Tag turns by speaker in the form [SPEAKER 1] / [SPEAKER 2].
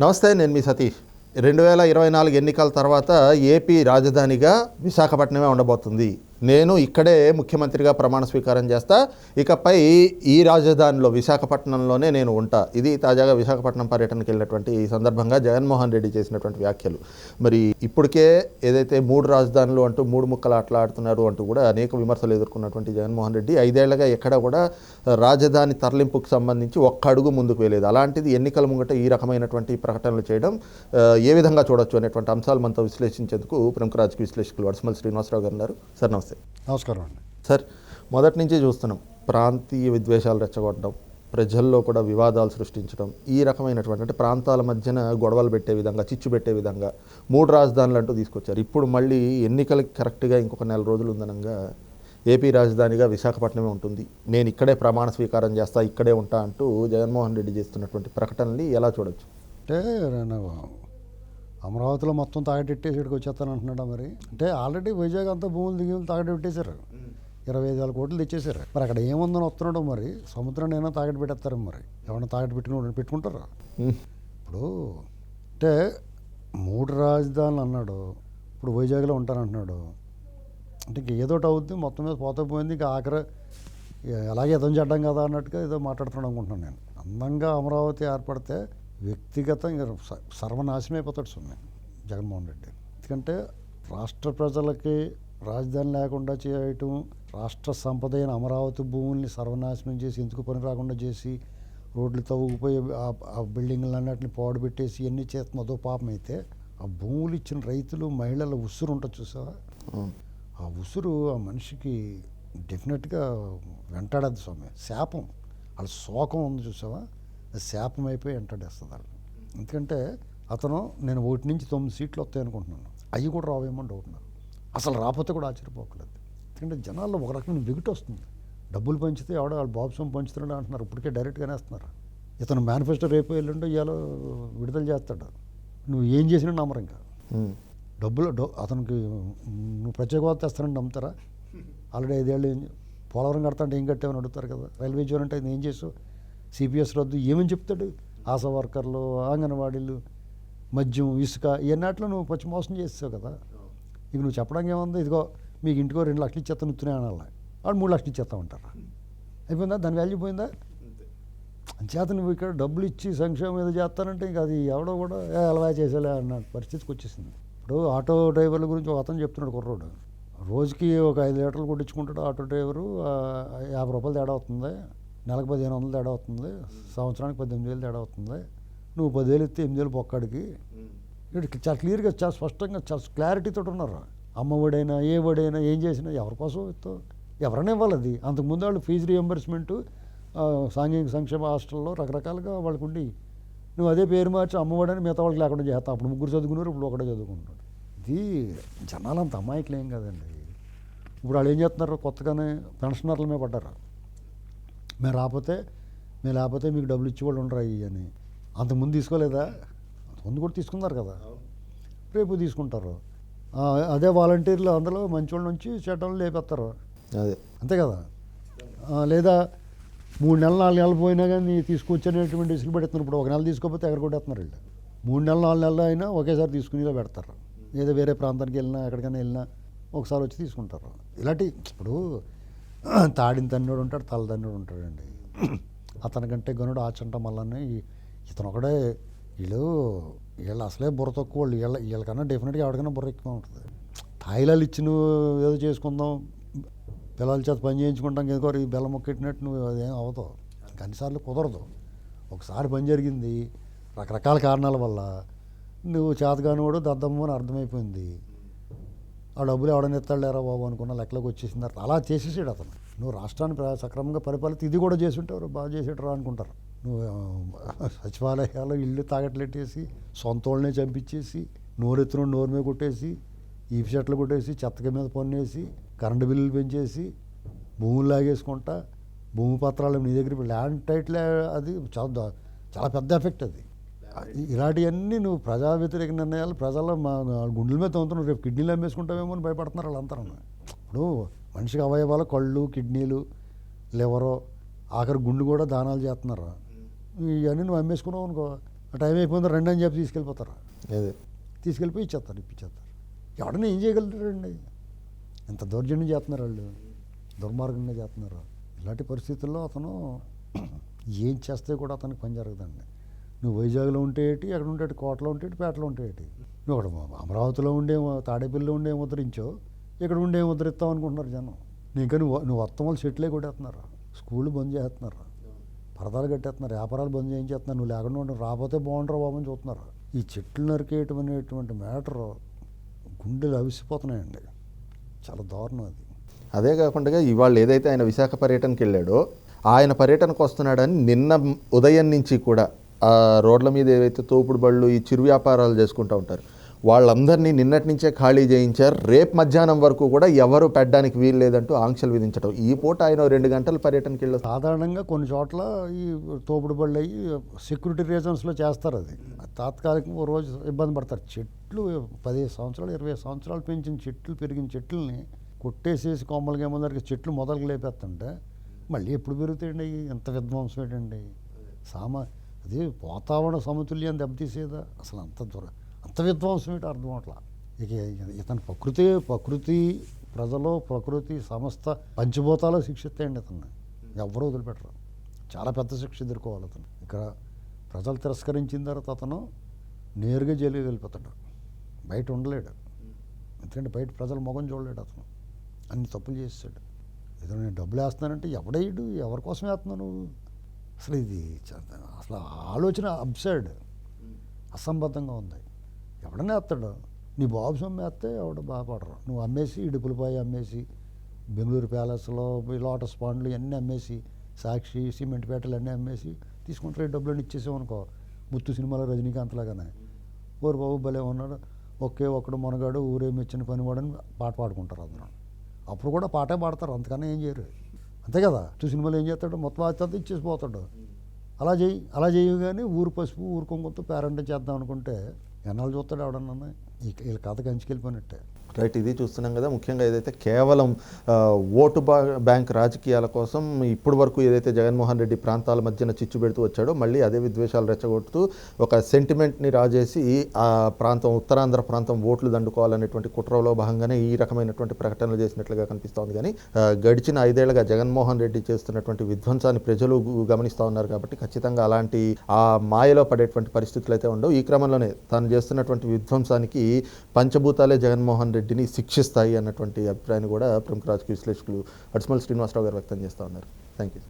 [SPEAKER 1] నమస్తే నేను మీ సతీష్. రెండు వేల ఇరవై నాలుగు ఎన్నికల తర్వాత ఏపీ రాజధానిగా విశాఖపట్నమే ఉండబోతుంది. నేను ఇక్కడే ముఖ్యమంత్రిగా ప్రమాణ స్వీకారం చేస్తా. ఇకపై ఈ రాజధానిలో విశాఖపట్నంలోనే నేను ఉంటా. ఇది తాజాగా విశాఖపట్నం పర్యటనకి వెళ్ళినటువంటి ఈ సందర్భంగా జగన్మోహన్ రెడ్డి చేసినటువంటి వ్యాఖ్యలు. మరి ఇప్పటికే ఏదైతే మూడు రాజధానులు అంటూ మూడు ముక్కలు ఆటలాడుతున్నారు అంటూ కూడా అనేక విమర్శలు ఎదుర్కొన్నటువంటి జగన్మోహన్ రెడ్డి ఐదేళ్ళుగా ఎక్కడ కూడా రాజధాని తరలింపుకు సంబంధించి ఒక్క అడుగు ముందుకు వేయలేదు. అలాంటిది ఎన్నికల ముంగట ఈ రకమైనటువంటి ప్రకటనలు చేయడం ఏ విధంగా చూడొచ్చు అనేటువంటి అంశాలు మనతో విశ్లేషించేందుకు ప్రముఖ రాజకీయ విశ్లేషకులు వడసమల్ శ్రీనివాసరావు గారు ఉన్నారు. సార్ నమస్తే.
[SPEAKER 2] నమస్కారం అండి.
[SPEAKER 1] సార్ మొదటి నుంచి చూస్తున్నాం ప్రాంతీయ విద్వేషాలు రెచ్చగొట్టడం ప్రజల్లో కూడా వివాదాలు సృష్టించడం ఈ రకమైనటువంటి అంటే ప్రాంతాల మధ్యన గొడవలు పెట్టే విధంగా చిచ్చు పెట్టే విధంగా మూడు రాజధానులు అంటూ తీసుకొచ్చారు. ఇప్పుడు మళ్ళీ ఎన్నికలకి కరెక్ట్గా ఇంకొక నెల రోజులు ఉందనంగా ఏపీ రాజధానిగా విశాఖపట్నమే ఉంటుంది. నేను ఇక్కడే ప్రమాణ స్వీకారం చేస్తా ఇక్కడే ఉంటా అంటూ జగన్మోహన్ రెడ్డి చేస్తున్నటువంటి ప్రకటనని ఎలా చూడొచ్చు?
[SPEAKER 2] అంటే అమరావతిలో మొత్తం తాగటెట్టేసి ఇక్కడికి వచ్చేస్తాను అంటున్నాడా మరి? అంటే ఆల్రెడీ వైజాగ్ అంతా భూములు దిగి తాగటెట్టేశారు. ఇరవై ఐదు వేల కోట్లు తెచ్చేశారు. మరి అక్కడ ఏముందని వస్తున్నాడో మరి? సముద్రాన్ని అయినా తాగటి పెట్టేస్తారు మరి? ఎవరైనా తాగటి పెట్టుకుని పెట్టుకుంటారా? ఇప్పుడు అంటే మూడు రాజధానులు అన్నాడు. ఇప్పుడు వైజాగ్లో ఉంటానంటున్నాడు అంటే ఇంక ఏదో ఒకటి అవుద్ది మొత్తం మీద పోతే పోయింది ఇంకా ఆఖరి అలాగే ఎదం చెడ్డం కదా అన్నట్టుగా ఏదో మాట్లాడుతున్నాడు అనుకుంటున్నాను నేను. అందంగా అమరావతి ఏర్పడితే వ్యక్తిగతం ఇంకా స- సర్వనాశనం అయిపోతాడు సుమ్మి జగన్మోహన్ రెడ్డి. ఎందుకంటే రాష్ట్ర ప్రజలకి రాజధాని లేకుండా చేయటం రాష్ట్ర సంపద అయిన అమరావతి భూముల్ని సర్వనాశనం చేసి ఎందుకు పని రాకుండా చేసి రోడ్లు తవ్వుకుపోయి ఆ- ఆ బిల్డింగ్లన్నిటిని పాడుపెట్టేసి ఎన్ని చేస్తున్నదో పాపం అయితే ఆ భూములు ఇచ్చిన రైతులు మహిళల ఉసురు ఉంటుంది చూసావా. ఆ ఉసురు ఆ మనిషికి డెఫినెట్గా వెంటాడద్దు స్వామి. శాపం. వాళ్ళ శోకం ఉంది చూసావా? అది శాపం అయిపోయి వెంటాడేస్తుంది వాళ్ళు ఎందుకంటే అతను నేను ఒకటి నుంచి తొమ్మిది సీట్లు వస్తాయి అనుకుంటున్నాను. అవి కూడా రావేమో డౌట్ నాకు. అసలు రాకపోతే కూడా ఆశ్చర్యపోకలేదు. ఎందుకంటే జనాల్లో ఒక రకమైన వెగిటి వస్తుంది. డబ్బులు పంచితే ఎవడో వాళ్ళు బాబుసం పంచుతున్నాడు అంటున్నారు. ఇప్పటికే డైరెక్ట్గానే వేస్తున్నారు. ఇతను మేనిఫెస్టో రేపు ఎల్లుండో ఇవాళ విడుదల చేస్తాడు. నువ్వు ఏం చేసినా నమ్మరు ఇంకా. డబ్బులు డబ్బు అతనికి నువ్వు ప్రత్యేక హోదా తెస్తానని నమ్ముతారా? ఆల్రెడీ ఐదేళ్ళు పోలవరం కడతా అంటే ఏం కట్టామని అడుగుతారు కదా. రైల్వే జోన్ అంటే ఏం చేసావు? సిపిఎస్ రద్దు ఏమని చెప్తాడు? ఆశా వర్కర్లు అంగన్వాడీలు మద్యం ఇసుక ఇవన్నీ నువ్వు పచ్చి మోసం చేస్తావు కదా. ఇక నువ్వు చెప్పడానికి ఏముంది? ఇదిగో మీకు ఇంటికో రెండు లక్షలు ఇచ్చేస్తాను ఇస్తున్నాయి అనాలి. వాడు మూడు లక్షలు ఇచ్చేస్తా ఉంటారా అయిపోయిందా? దాని వాల్యూ పోయిందా? అంచేత నువ్వు ఇక్కడ డబ్బులు ఇచ్చి సంక్షేమం ఏదో చేస్తానంటే ఇంకా అది ఎవడో కూడా అలవా చేసేలే అన్న పరిస్థితికి వచ్చేసింది. ఇప్పుడు ఆటో డ్రైవర్ల గురించి ఒక అతను చెప్తున్నాడు కుర్రోడు. రోజుకి ఒక ఐదు లీటర్లు కొట్టించుకుంటాడు ఆటో డ్రైవరు యాభై రూపాయలు తేడా అవుతుంది నెలకు పదిహేను వందలు తేడా అవుతుంది. సంవత్సరానికి పద్దెనిమిది వేలు తేడా అవుతుంది. నువ్వు పదివేలు ఇస్తే ఎనిమిది వేలు పొక్కడికి ఇక్కడ చాలా క్లియర్గా చాలా స్పష్టంగా చాలా క్లారిటీతో ఉన్నారు. అమ్మఒడైనా ఏ ఒడైనా ఏం చేసినా ఎవరి కోసం ఇస్తావు? ఎవరైనా ఇవ్వాలి అది. అంతకుముందు వాళ్ళు ఫీజు రియంబర్స్మెంట్ సాంఘిక సంక్షేమ హాస్టల్లో రకరకాలుగా వాళ్ళకు ఉండి నువ్వు అదే పేరు మార్చి అమ్మఒడని మిగతా వాళ్ళకి లేకుండా చేస్తావు. అప్పుడు ముగ్గురు చదువుకున్నారు ఇప్పుడు ఒకటే చదువుకుంటున్నాడు. ఇది జనాలంత అమాయకులు ఏం కదండి. ఇప్పుడు వాళ్ళు ఏం చేస్తున్నారు? కొత్తగానే పెన్షనర్ల మీద పడ్డారు. మేము రాకపోతే మేము లేకపోతే మీకు డబ్బులు ఇచ్చేవాళ్ళు ఉండరు అయ్యి అని అంతకుముందు తీసుకోలేదా? ముందు కూడా తీసుకున్నారు కదా. రేపు తీసుకుంటారు. అదే వాలంటీర్లు అందులో మంచోళ్ళ నుంచి చెడ్డోళ్ళు లేపేస్తారు.
[SPEAKER 1] అదే.
[SPEAKER 2] అంతే కదా? లేదా మూడు నెలలు నాలుగు నెలలు పోయినా కానీ తీసుకొచ్చేటువంటి ఇసులు పెడుతున్నారు ఇప్పుడు ఒక నెల తీసుకోకపోతే ఎక్కడ కొట్టేస్తున్నారు వీళ్ళు? మూడు నెలలు నాలుగు నెలలు అయినా ఒకేసారి తీసుకునేలా పెడతారు. ఏదో వేరే ప్రాంతానికి వెళ్ళినా ఎక్కడికైనా వెళ్ళినా ఒకసారి వచ్చి తీసుకుంటారు. ఇలాంటి ఇప్పుడు తాడిన తన్నుడు ఉంటాడు తల తన్నుడు ఉంటాడండి అతనికంటే గనుడు ఆచంట మళ్ళీ ఇతను ఒకడే వీళ్ళు వీళ్ళు అసలే బుర్ర తక్కువ వాళ్ళు. వీళ్ళ వీళ్ళకన్నా డెఫినెట్గా ఎవరికైనా బుర్ర ఎక్కువ ఉంటుంది. తాయిలాలు ఇచ్చి నువ్వు ఏదో చేసుకుందాం పిల్లల చేత పని చేయించుకుంటాం ఎందుకో ఈ బెల్లం మొక్కెట్టినట్టు నువ్వు అదేం అవుతావు కన్నిసార్లు కుదరదు. ఒకసారి పని జరిగింది రకరకాల కారణాల వల్ల నువ్వు చేతగానివాడు దద్దమ్మ అని అర్థమైపోయింది. ఆ డబ్బులు ఎవడని ఎత్తాడు బాబు అనుకున్న లెక్కలోకి వచ్చేసిన తర్వాత అలా చేసేసాడు అతను. నువ్వు రాష్ట్రాన్ని సక్రమంగా పరిపాలిత ఇది కూడా చేసి ఉంటారు బాగా చేసేటరా అనుకుంటారు. నువ్వు సచివాలయాలు ఇల్లు తాగట్లెట్టేసి సొంత వాళ్ళనే చంపించేసి నోరెత్తున నోరు మీద కొట్టేసి ఈపి చెట్లు కొట్టేసి చెత్తక మీద పన్నేసి కరెంటు బిల్లులు పెంచేసి భూములు లాగేసుకుంటా భూమి పత్రాలు నీ దగ్గర ల్యాండ్ టైటిల్ అది చాలా చాలా పెద్ద ఎఫెక్ట్ అది. ఇలాంటివన్నీ నువ్వు ప్రజా వ్యతిరేక నిర్ణయాలు ప్రజల మా గుండెల మీద తోముతున్నావు రేపు కిడ్నీలు అమ్మేసుకుంటావేమో అని భయపడుతున్నారు వాళ్ళంతా ఇప్పుడు మనిషికి అవయవాలు కళ్ళు కిడ్నీలు లివరు ఆఖరి గుండు కూడా దానాలు చేస్తున్నారు. ఇవన్నీ నువ్వు అమ్మేసుకున్నావు అనుకో ఆ టైం అయిపోయింది రెండు అని చెప్పి తీసుకెళ్ళిపోతారు.
[SPEAKER 1] అదే.
[SPEAKER 2] తీసుకెళ్ళిపోయి ఇచ్చేస్తారు ఇప్పించేస్తారు. ఎవడన్నా ఏం చేయగలుగుతారండి? ఎంత దౌర్జన్యం చేస్తున్నారు వాళ్ళు. దుర్మార్గంగా చేస్తున్నారు. ఇలాంటి పరిస్థితుల్లో అతను ఏం చేస్తే కూడా అతనికి పని జరగదండి. నువ్వు వైజాగ్లో ఉంటే ఏంటి? అక్కడ ఉంటే కోటలో ఉంటే పేటలో ఉంటే ఏంటి? నువ్వు అక్కడ అమరావతిలో ఉండే తాడేపల్లిలో ఉండే ముద్రించో ఇక్కడ ఉండే ముద్రిస్తావు అనుకుంటున్నారు జనం. ఇంకా నువ్వు నువ్వు మొత్తం వాళ్ళు చెట్లే కొట్టేస్తున్నారు. స్కూళ్ళు బంద్ చేస్తున్నారు. పరదాలు కట్టేస్తున్నారు. వ్యాపారాలు బంద్ చేయించేస్తున్నారు. నువ్వు లేకుండా ఉండవు రాకపోతే బాగుంటారు బాబు అని చూస్తున్నారు. ఈ చెట్లు నరికేయటం అనేటువంటి మ్యాటర్ గుండెలు అవిసిపోతున్నాయండి. చాలా దారుణం అది.
[SPEAKER 1] అదే కాకుండా ఇవాళ ఏదైతే ఆయన విశాఖ పర్యటనకి వెళ్ళాడో ఆయన పర్యటనకు వస్తున్నాడని నిన్న ఉదయం నుంచి కూడా ఆ రోడ్ల మీద ఏవైతే తోపుడు బళ్ళు ఈ చిరు వ్యాపారాలు చేసుకుంటూ ఉంటారు వాళ్ళందరినీ నిన్నటి నుంచే ఖాళీ చేయించారు. రేపు మధ్యాహ్నం వరకు కూడా ఎవరు పెట్టడానికి వీలు లేదంటూ ఆంక్షలు విధించడం ఈ పూట ఆయన రెండు గంటలు పర్యటనకి వెళ్ళి
[SPEAKER 2] సాధారణంగా కొన్ని చోట్ల ఈ తోపుడు బళ్ళు అయ్యి సెక్యూరిటీ రీజన్స్లో చేస్తారు అది. తాత్కాలికంగా ఓ రోజు ఇబ్బంది పడతారు. చెట్లు పదిహేను సంవత్సరాలు ఇరవై సంవత్సరాలు పెంచిన చెట్లు పెరిగిన చెట్లని కొట్టేసేసి కొమ్మలకి ఏమో చెట్లు మొదలకు లేపేస్తుంటే మళ్ళీ ఎప్పుడు పెరుగుతాయండి? ఇంత ఎంత విధ్వంసం ఏంటండి? సామా అది వాతావరణ సమతుల్యం దెబ్బతీసేదా? అసలు అంత దూరం అంత విధ్వంసం ఏంటో అర్థం అట్లా? ఇక ఇతను ప్రకృతి ప్రకృతి ప్రజలు ప్రకృతి సమస్త పంచభూతాలు శిక్షిస్తాయండి అతన్ని. ఎవరు వదిలిపెట్టరు. చాలా పెద్ద శిక్ష ఎదుర్కోవాలి అతను. ఇక్కడ ప్రజలు తిరస్కరించిన తర్వాత అతను నేరుగా జైలుకి వెళ్ళిపోతాడు. బయట ఉండలేడు. ఎందుకంటే బయట ప్రజల మొగం చూడలేడు అతను. అన్ని తప్పులు చేస్తాడు ఏదో నేను డబ్బులు వేస్తున్నానంటే ఎవడయ్యడు ఎవరి కోసం వేస్తున్నావు నువ్వు? అసలు ఇది అసలు ఆలోచన అబ్సర్డ్. అసంబద్ధంగా ఉంది. ఎవడన్నా వేస్తాడు నీ బాబు సొమ్మేస్తే ఎవడు బాధపడరు. నువ్వు అమ్మేసి ఇడుపులపాయ అమ్మేసి బెంగళూరు ప్యాలెస్లో లోటస్ పాండ్లు ఇవన్నీ అమ్మేసి సాక్షి సిమెంట్ పేటలు అన్నీ అమ్మేసి తీసుకుంటారు డబ్బులు ఇచ్చేసావు అనుకో ముత్తు సినిమాలో రజనీకాంత్ లాగానే. ఓరు బాబు భలే ఉన్నాడు. ఒకే ఒక్కడు మునగాడు ఊరేమి ఇచ్చిన పనివాడని పాట పాడుకుంటారు అందరూ. అప్పుడు కూడా పాటే పాడతారు. అంతకన్నా ఏం చేయరు. అంతే కదా? టూ సినిమాలు ఏం చేస్తాడు? మొత్తం అత్యంత ఇచ్చేసిపోతాడు. అలా చేయి అలా చేయు కానీ ఊరు పసుపు ఊరు కొంగతో పేరెంట్ చేద్దాం అనుకుంటే ఎన్నాళ్ళు చూస్తాడు ఎవడన్నా? ఈ- వీళ్ళ కథ కంచికెళ్ళిపోయినట్టే.
[SPEAKER 1] రైట్ ఇది చూస్తున్నాం కదా. ముఖ్యంగా ఏదైతే కేవలం ఓటు బా బ్యాంక్ రాజకీయాల కోసం ఇప్పటి వరకు ఏదైతే జగన్మోహన్ రెడ్డి ప్రాంతాల మధ్యన చిచ్చు పెడుతూ వచ్చాడో మళ్ళీ అదే విద్వేషాలు రెచ్చగొడుతూ ఒక సెంటిమెంట్ని రాజేసి ఆ ప్రాంతం ఉత్తరాంధ్ర ప్రాంతం ఓట్లు దండుకోవాలనేటువంటి కుట్రలో భాగంగానే ఈ రకమైనటువంటి ప్రకటనలు చేసినట్లుగా కనిపిస్తోంది. కానీ గడిచిన ఐదేళ్ళుగా జగన్మోహన్ రెడ్డి చేస్తున్నటువంటి విధ్వంసాన్ని ప్రజలు గమనిస్తూ ఉన్నారు కాబట్టి ఖచ్చితంగా అలాంటి ఆ మాయలో పడేటువంటి పరిస్థితులు అయితే ఉండవు. ఈ క్రమంలోనే తాను చేస్తున్నటువంటి విధ్వంసానికి పంచభూతాలే జగన్మోహన్ రెడ్డి రెడ్డిని శిక్షిస్తాయి అన్నటువంటి అభిప్రాయాన్ని కూడా ప్రముఖ రాజకీయ విశ్లేషకులు అడ్స్మల్ శ్రీనివాసరావు గారు వ్యక్తం చేస్తూ ఉన్నారు. Thank you